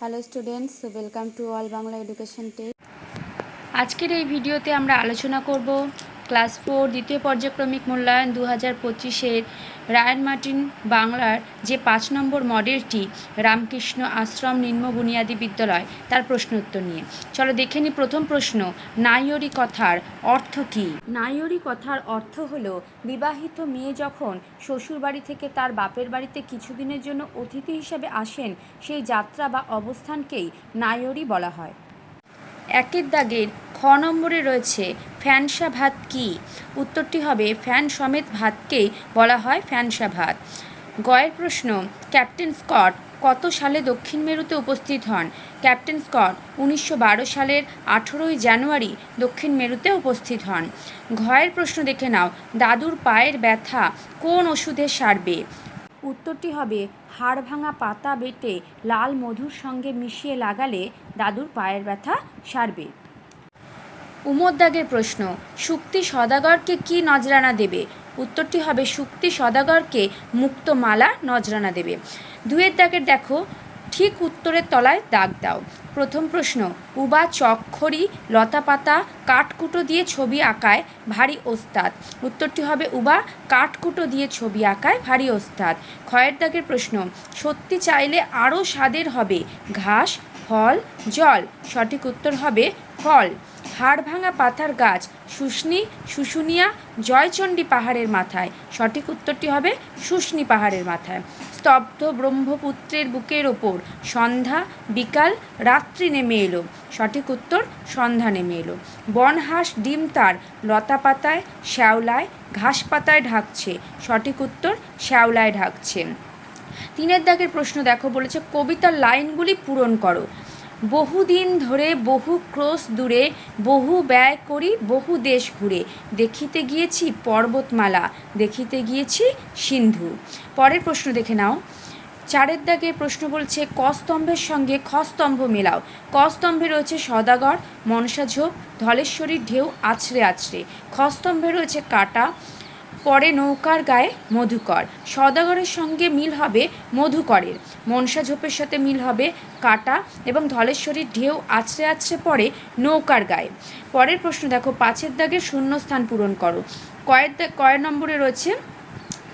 Hello students welcome to all Bangla education tech আজকের এই ভিডিওতে আমরা আলোচনা করব ক্লাস ফোর দ্বিতীয় পর্যায়ক্রমিক মূল্যায়ন দু হাজার পঁচিশের রায়ন মার্টিন বাংলার যে পাঁচ নম্বর মডেলটি রামকৃষ্ণ আশ্রম নিম্ন বুনিয়াদী বিদ্যালয়, তার প্রশ্ন উত্তর নিয়ে। চলো দেখে নিই প্রথম প্রশ্ন, নাইয়রি কথার অর্থ কী? নাইয়রি কথার অর্থ হলো বিবাহিত মেয়ে যখন শ্বশুরবাড়ি থেকে তার বাপের বাড়িতে কিছুদিনের জন্য অতিথি হিসাবে আসেন, সেই যাত্রা বা অবস্থানকেই নাইয়রি বলা হয়। একের দাগের খ নম্বরে রয়েছে ফ্যানসা ভাত কি? উত্তরটি হবে, ফ্যান সমেত ভাতকেই বলা হয় ফ্যানসা ভাত। গয়ের প্রশ্ন, ক্যাপ্টেন স্কট কত সালে দক্ষিণ মেরুতে উপস্থিত হন? ক্যাপ্টেন স্কট উনিশশো বারো সালের আঠেরোই জানুয়ারি দক্ষিণ মেরুতে উপস্থিত হন। ঘয়ের প্রশ্ন দেখে নাও, দাদুর পায়ের ব্যথা কোন ওষুধে সারবে? উত্তরটি হবে, হাড় ভাঙা পাতা বেটে লাল মধুর সঙ্গে মিশিয়ে লাগালে দাদুর পায়ের ব্যথা সারবে। উমরদাগের প্রশ্ন শুক্তি সদাগরকে কি নজরানা দেবে? উত্তরটি হবে শুক্তি সদাগরকে মুক্ত মালা নজরানা দেবে। দুয়ের দাগের দেখো ঠিক উত্তরের তলায় দাগ দাও। প্রথম প্রশ্ন, উবা চক্ষরি লতাপাতা, কাঠকুটো দিয়ে ছবি আঁকায় ভারী ওস্তাদ। উত্তরটি হবে উবা, কাঠকুটো দিয়ে ছবি আঁকায় ভারী ওস্তাদ। ক্ষয়ের দাগের প্রশ্ন, সত্যি চাইলে আরও স্বাদের হবে ঘাস, ফল, জল। সঠিক উত্তর হবে ফল। হাড় ভাঙা পাতার গাছ শুষ্নি, শুশুনিয়া, জয়চণ্ডী পাহাড়ের মাথায়। সঠিক উত্তরটি হবে শুষ্নি পাহাড়ের মাথায়। স্তব্ধ ব্রহ্মপুত্রের বুকের ওপর সন্ধ্যা, বিকাল, রাত্রি নেমে এলো। সঠিক উত্তর, সন্ধ্যা নেমে এলো। বনহাঁস ডিম তার লতা পাতায়, শ্যাওলায়, ঘাস পাতায় ঢাকছে। সঠিক উত্তর, শ্যাওলায় ঢাকছে তিনের দাগের প্রশ্ন দেখো বলেছে, কবিতার লাইনগুলি পূরণ করো। বহুদিন ধরে বহু ক্রোশ দূরে, বহু ব্যয় করি বহু দেশ ঘুরে। দেখিতে গিয়েছি পর্বতমালা, দেখিতে গিয়েছি সিন্ধু। পরের প্রশ্ন দেখে নাও। চারের দাগে প্রশ্ন বলছে ক স্তম্ভের সঙ্গে খ স্তম্ভ মেলাও। ক স্তম্ভে রয়েছে সদাগর, মনসা ঝোপ, ধলেশ্বরীর ঢেউ আছড়ে আছড়ে। খ স্তম্ভে রয়েছে কাটা পরে নৌকার গায়ে মধুকর। সদাগরের সঙ্গে মিল হবে মধুকরের। মনসা ঝোপের সাথে মিল হবে কাটা এবং ধলেশ্বরীর ঢেউ আছড়ে আছড়ে পড়ে নৌকার গায়ে। পরের প্রশ্ন দেখো, পাঁচের দাগে শূন্যস্থান পূরণ করো। কয়ের দা কয়ের নম্বরে রয়েছে,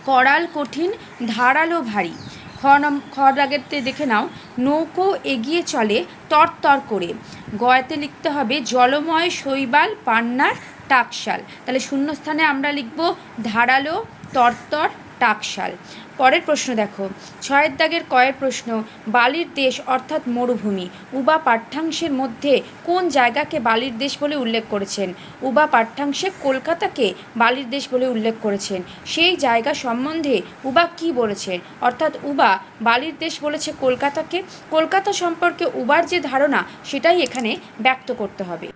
করাল কঠিন, ধারালো ভারী। খ নম খ দাগেতে দেখে নাও, নৌকো এগিয়ে চলে তরতর করে। গয়াতে লিখতে হবে, জলময় শৈবাল পান্নার টাকশাল। তাহলে শূন্যস্থানে আমরা লিখব ধারালো, তরতর, টাকশাল। পরের প্রশ্ন দেখো। ছয়ের দাগের কয়ের প্রশ্ন, বালির দেশ অর্থাৎ মরুভূমি। উবা পাঠ্যাংশের মধ্যে কোন জায়গাকে বালির দেশ বলে উল্লেখ করেছেন? উবা পাঠ্যাংশে কলকাতাকে বালির দেশ বলে উল্লেখ করেছেন। সেই জায়গা সম্বন্ধে উবা কি বলেছেন? অর্থাৎ উবা বালির দেশ বলেছে কলকাতাকে। কলকাতা সম্পর্কে উবার যে ধারণা, সেটাই এখানে ব্যক্ত করতে হবে।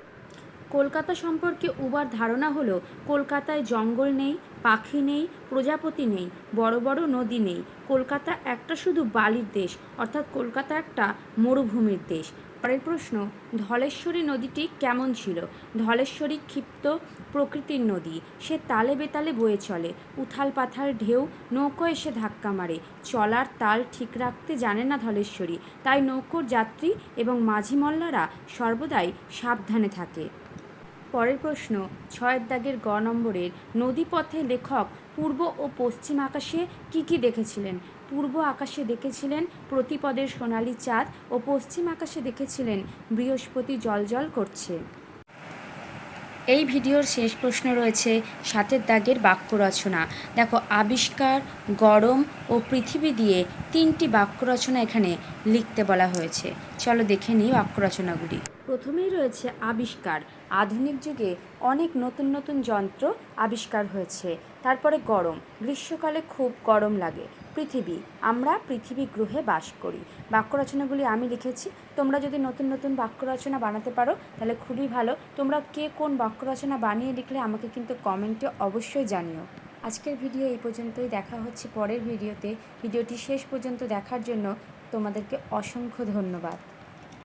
কলকাতা সম্পর্কে উবার ধারণা হলো, কলকাতায় জঙ্গল নেই, পাখি নেই, প্রজাপতি নেই, বড় বড় নদী নেই। কলকাতা একটা শুধু বালির দেশ, অর্থাৎ কলকাতা একটা মরুভূমির দেশ। পরের প্রশ্ন, ধলেশ্বরী নদীটি কেমন ছিল? ধলেশ্বরী ক্ষিপ্ত প্রকৃতির নদী, সে তালে বেতালে বয়ে চলে। উথাল পাথাল ঢেউ, নৌকো এসে ধাক্কা মারে। চলার তাল ঠিক রাখতে জানে না ধলেশ্বরী, তাই নৌকোর যাত্রী এবং মাঝি মল্লারা সর্বদাই সাবধানে থাকে। পরের প্রশ্ন, ছয়ের দাগের গ নম্বরের নদীপথে লেখক পূর্ব ও পশ্চিম আকাশে কি কি দেখেছিলেন? পূর্ব আকাশে দেখেছিলেন প্রতিপদের সোনালি চাঁদ ও পশ্চিম আকাশে দেখেছিলেন বৃহস্পতি জলজল করছে। এই ভিডিওর শেষ প্রশ্ন রয়েছে সাতের দাগের বাক্য রচনা। দেখো, আবিষ্কার, গরম ও পৃথিবী দিয়ে তিনটি বাক্য রচনা এখানে লিখতে বলা হয়েছে। চলো দেখে নিই বাক্য রচনাগুলি। প্রথমেই রয়েছে আবিষ্কার। আধুনিক যুগে অনেক নতুন নতুন যন্ত্র আবিষ্কার হয়েছে। তারপরে গরম। গ্রীষ্মকালে খুব গরম লাগে। পৃথিবী, আমরা পৃথিবী গ্রহে বাস করি। বাক্য রচনাগুলি আমি লিখেছি। তোমরা যদি নতুন নতুন বাক্য রচনা বানাতে পারো, তাহলে খুবই ভালো। তোমরা কে কোন বাক্য রচনা বানিয়ে লিখলে আমাকে কিন্তু কমেন্টে অবশ্যই জানিও। আজকের ভিডিও এই পর্যন্তই। দেখা হচ্ছে পরের ভিডিওতে। ভিডিওটি শেষ পর্যন্ত দেখার জন্য তোমাদেরকে অসংখ্য ধন্যবাদ।